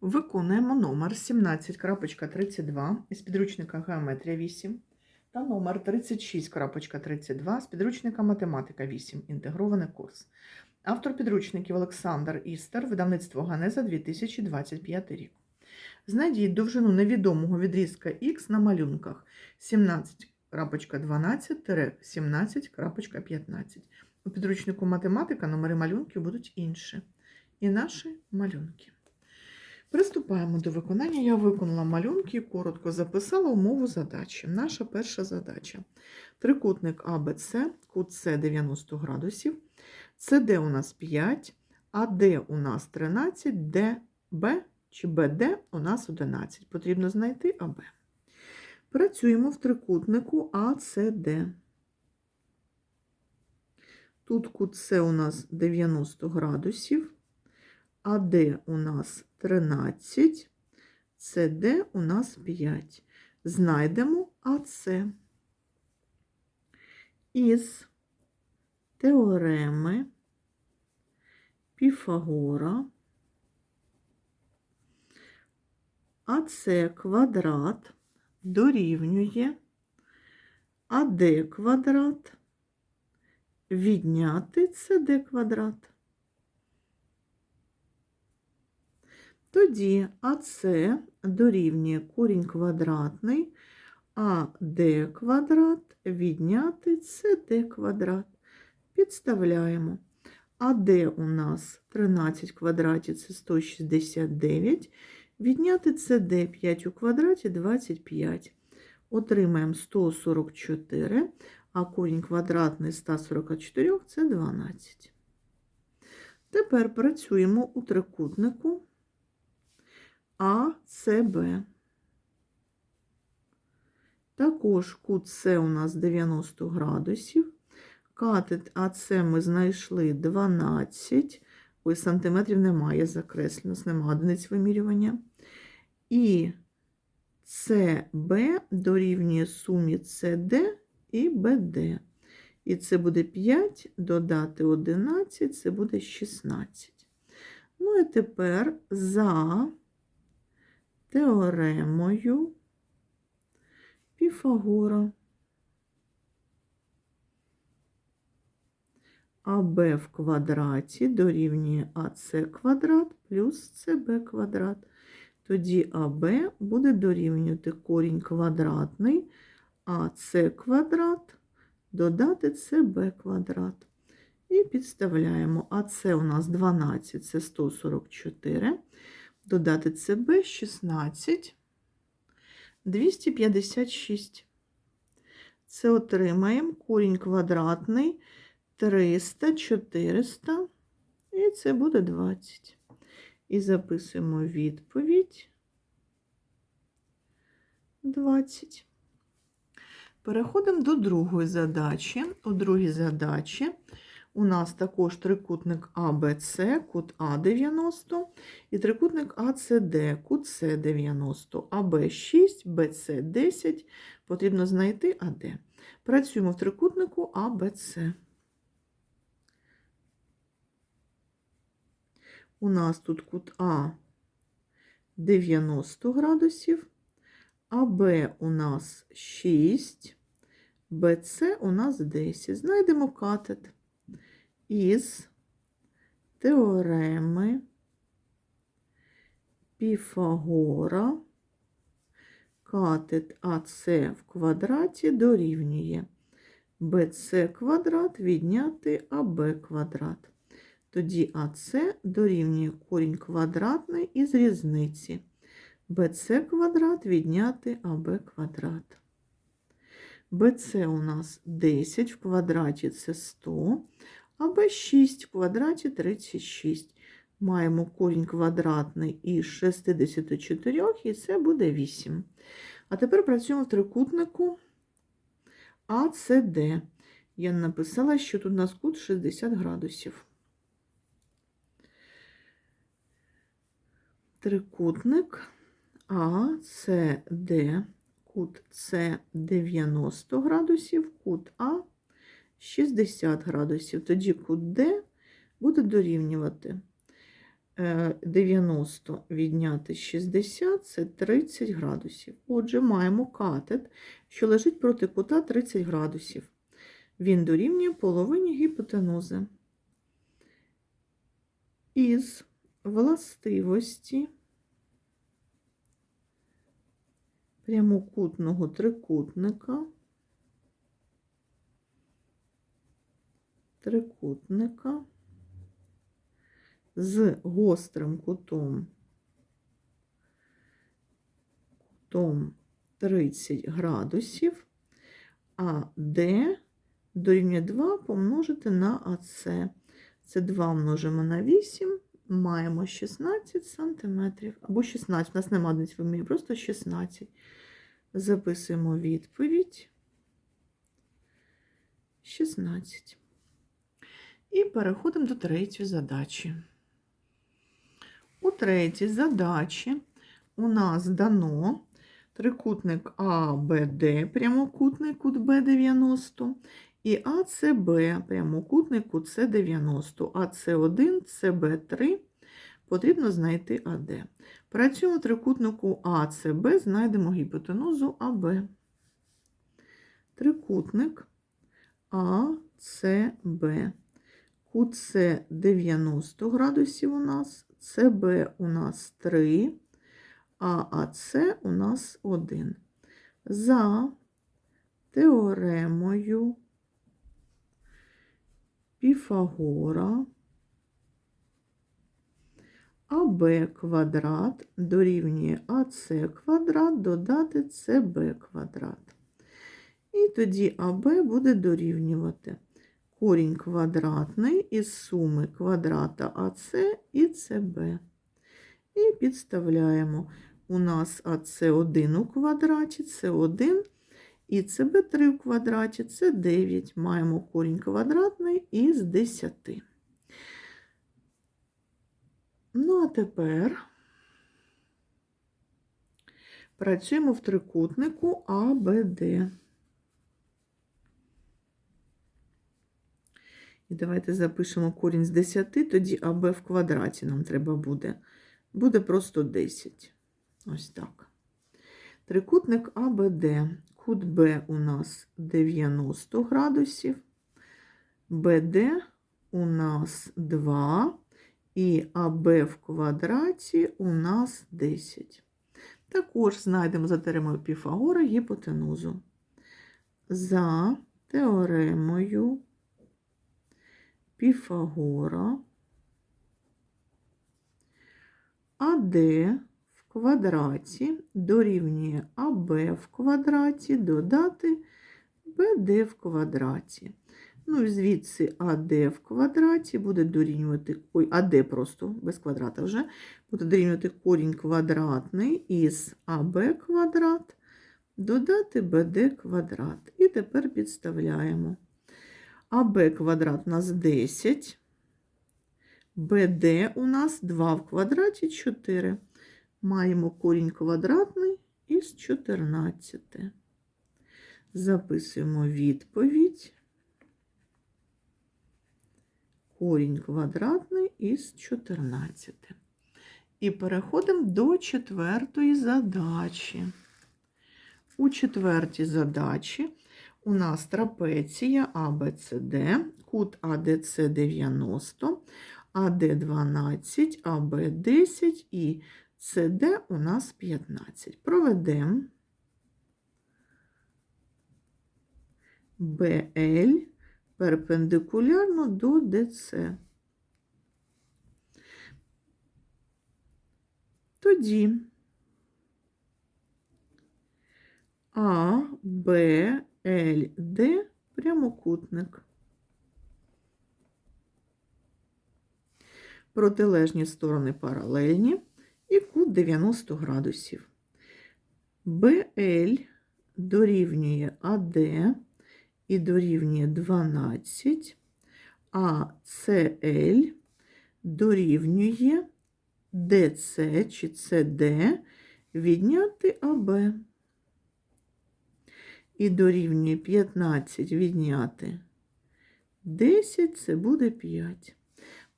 Виконуємо номер 17.32 із підручника Геометрія 8 та номер 36.32 з підручника Математика 8. Інтегрований курс. Автор підручників Олександр Істер, видавництво Ганеза 2025 рік. Знайдіть довжину невідомого відрізка Х на малюнках 17.12-17.15. У підручнику математика номери малюнків будуть інші. І наші малюнки. Приступаємо до виконання. Я виконала малюнки і коротко записала умову задачі. Наша перша задача. Трикутник АБЦ, кут С 90 градусів, СД у нас 5, АД у нас 13, ДБ чи БД у нас 11. Потрібно знайти АБ. Працюємо в трикутнику АЦД. Тут кут С у нас 90 градусів. АД у нас 13, СД у нас 5. Знайдемо АЦ. Із теореми Піфагора АЦ квадрат дорівнює АД квадрат відняти СД квадрат. Тоді АС дорівнює корінь квадратний, а Д квадрат відняти СД квадрат. Підставляємо. АД у нас 13 в квадраті це 169. Відняти СД 5 у квадраті 25. Отримаємо 144, а корінь квадратний 144 це 12. Тепер працюємо у трикутнику. АЦБ. Також кут С у нас 90 градусів. Катет АЦ ми знайшли 12. Ось сантиметрів немає закреслено, немає одиниць вимірювання. І СБ дорівнює сумі СД і БД. І це буде 5, додати 11, це буде 16. Ну і тепер за теоремою Піфагора. АБ в квадраті дорівнює АС квадрат плюс СБ квадрат. Тоді АБ буде дорівнювати корінь квадратний, АС квадрат додати СБ квадрат. І підставляємо АС у нас 12, це 144 додати ЦБ 16, 256. Це отримаємо корінь квадратний 300, 400, і це буде 20. І записуємо відповідь 20. Переходимо до другої задачі. У другій задачі у нас також трикутник АБЦ, кут А90, і трикутник АЦД, кут С90, АБ6, БЦ10. Потрібно знайти АД. Працюємо в трикутнику АБЦ. У нас тут кут А 90 градусів, АБ у нас 6, БЦ у нас 10. Знайдемо катет із теореми Піфагора катет АС в квадраті дорівнює БЦ квадрат відняти АБ квадрат. Тоді АС дорівнює корінь квадратний із різниці. БЦ квадрат відняти АБ квадрат. БЦ у нас 10 в квадраті це 100, або 6 в квадраті 36. Маємо корінь квадратний із 64, і це буде 8. А тепер працюємо в трикутнику АЦД. Я написала, що тут у нас кут 60 градусів. Трикутник АЦД, кут С 90 градусів, кут А 60 градусів. Тоді кут Д буде дорівнювати е, 90 відняти 60 це 30 градусів. Отже, маємо катет, що лежить проти кута 30 градусів. Він дорівнює половині гіпотенузи. Із властивості прямокутного трикутника трикутника з гострим кутом кутом 30 градусів, а D дорівнює 2 помножити на АС. Це 2 множимо на 8, маємо 16 сантиметрів. Або 16, у нас немає одиниць вимірів, просто 16. Записуємо відповідь. 16. І переходимо до третьої задачі. У третій задачі у нас дано трикутник АБД, прямокутний кут Б90, і АЦБ, прямокутний кут С90, АЦ1, ЦБ3 потрібно знайти АД. Працюємо в трикутнику АЦБ, знайдемо гіпотенузу АБ. Трикутник АЦБ. Кут С 90 градусів у нас, СБ у нас 3, а АС у нас 1. За теоремою Піфагора АБ квадрат дорівнює АС квадрат додати СБ квадрат. І тоді АБ буде дорівнювати корінь квадратний із суми квадрата АС і СБ. І підставляємо. У нас АС1 у квадраті, С1 і СБ3 у квадраті це 9. Маємо корінь квадратний із 10. Ну, а тепер працюємо в трикутнику АБД. І давайте запишемо корінь з 10, тоді АБ в квадраті нам треба буде. Буде просто 10. Ось так. Трикутник АБД. Кут Б у нас 90 градусів, БД у нас 2, і АБ в квадраті у нас 10. Також знайдемо за теоремою Піфагора гіпотенузу. За теоремою Піфагора АД в квадраті дорівнює АБ в квадраті додати БД в квадраті. Ну і звідси АД в квадраті буде дорівнювати, ой, АД просто без квадрата вже, буде дорівнювати корінь квадратний із АБ квадрат, додати БД квадрат. І тепер підставляємо. АБ квадрат у нас 10, БД у нас 2 в квадраті 4. Маємо корінь квадратний із 14. Записуємо відповідь. Корінь квадратний із 14. І переходимо до четвертої задачі. У четвертій задачі у нас трапеція ABCD, кут АДЦ 90, АД 12, АБ 10 і СД у нас 15. Проведемо БЛ перпендикулярно до ДЦ. Тоді А, Б, Л, Д прямокутник. Протилежні сторони паралельні і кут 90 градусів. БЛ дорівнює АД і дорівнює 12, а СЛ дорівнює ДЦ чи СД відняти АБ. І дорівнює 15 відняти 10, це буде 5.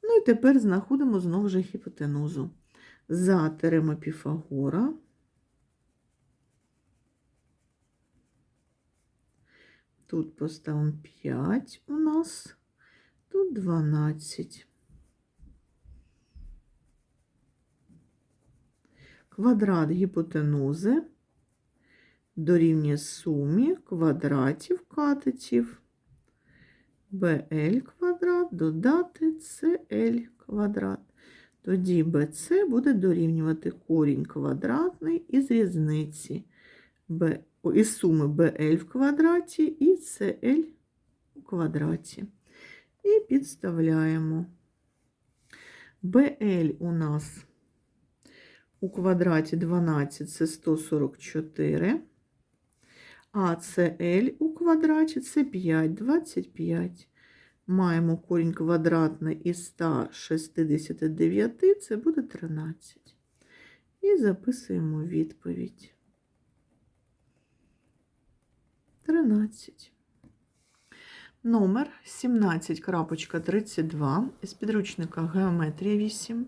Ну і тепер знаходимо знову ж гіпотенузу. За теорема Піфагора Тут поставимо 5 у нас, тут 12. Квадрат гіпотенузи дорівнює сумі квадратів катетів BL квадрат додати CL квадрат. Тоді BC буде дорівнювати корінь квадратний із різниці B, із суми BL в квадраті і CL у квадраті. І підставляємо. BL у нас у квадраті 12 це 144, а CL у квадраті це 5, 25. Маємо корінь квадратний із 169, це буде 13. І записуємо відповідь. 13. Номер 17.32 із підручника Геометрія 8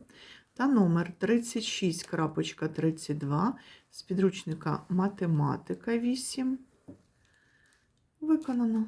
та номер 36.32 з підручника Математика 8 виконано.